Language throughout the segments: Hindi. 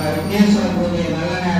哎，耶稣啊，我的娘啊！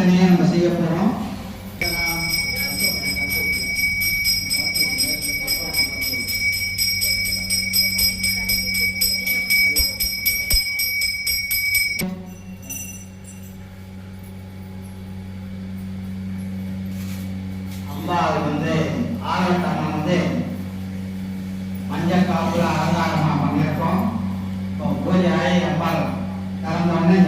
பிரார்த்தனையை நம்ம செய்ய போகிறோம் காப்புல அலங்காரமா பண்ணிருக்கோம் பூஜை அம்பாள் கலந்தோடனே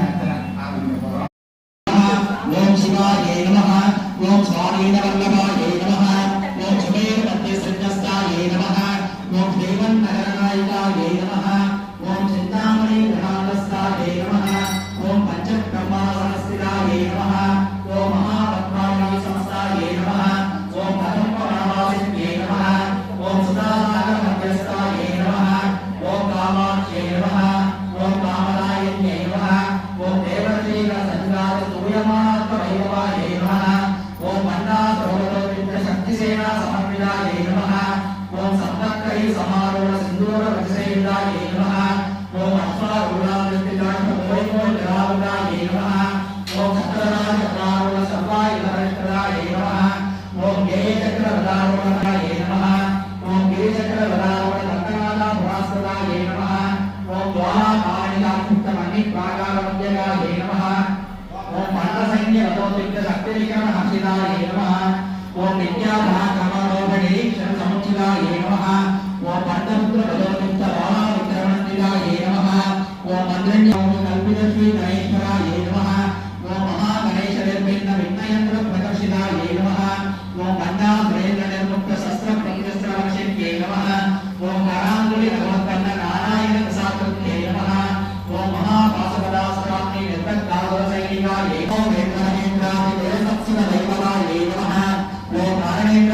समारोहण सिंदूर रजसेयुधाय नमः ओम अश्वारूढ़ावृत्तिकाण ओम ओम जलावृताय नमः ओम छत्रनाथ चक्रारूढ़ सर्वाय हरिष्ठराय नमः ओम गेय चक्र वदारूढ़ाय नमः ओम गिरि चक्र वदारूढ़ रत्नादा भुवास्ताय नमः ओम द्वारा कारिदासुक्त मणि प्राकारवद्यकाय नमः ओम मंडसंज्ञ रतोत्युक्त शक्तिविकरण हर्षिताय नमः ओम विद्याभागमरोहणे क्षण समुचिताय नमः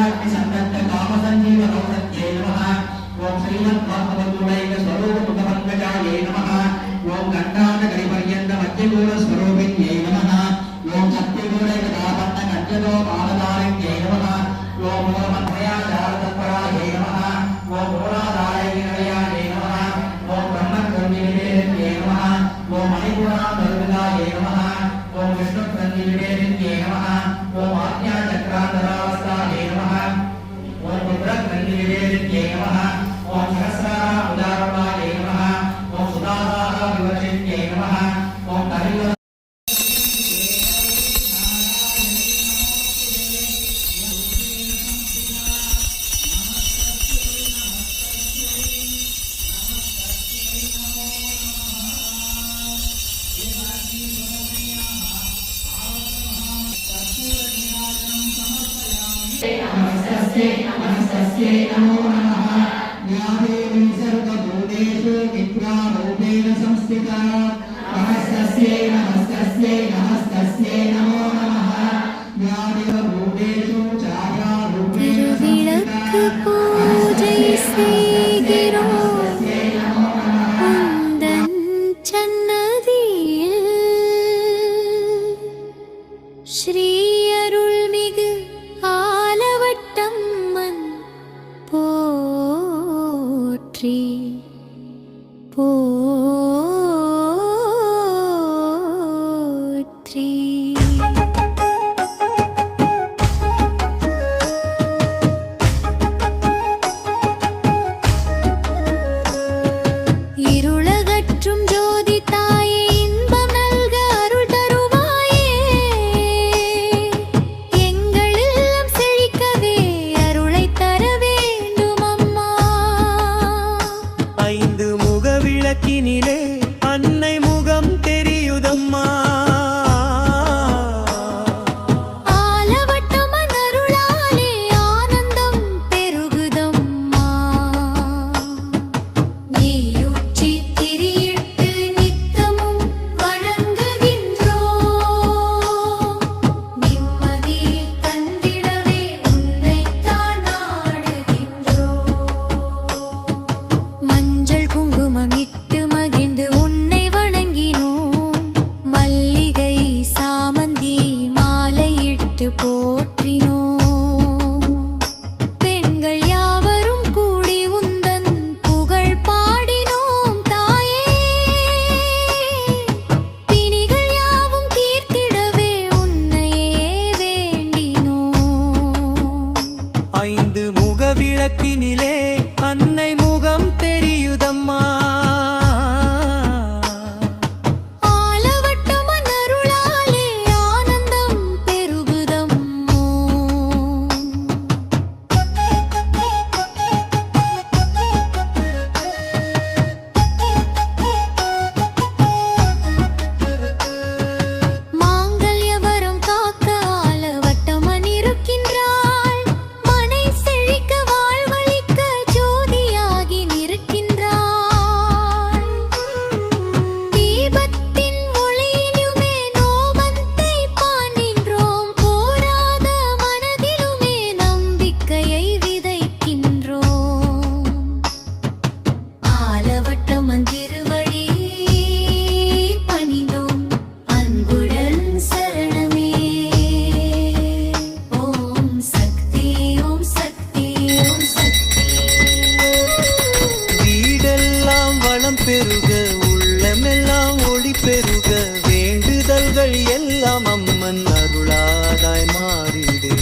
Happy Santan నమస్తే నమస్తే నమో నమః. యాదేవి సర్వభూతేషు విద్యా రూపేణ సంస్థిత నమస్తే నమస్తే నమస్తే എന്നരുളാതായി മാറിടേ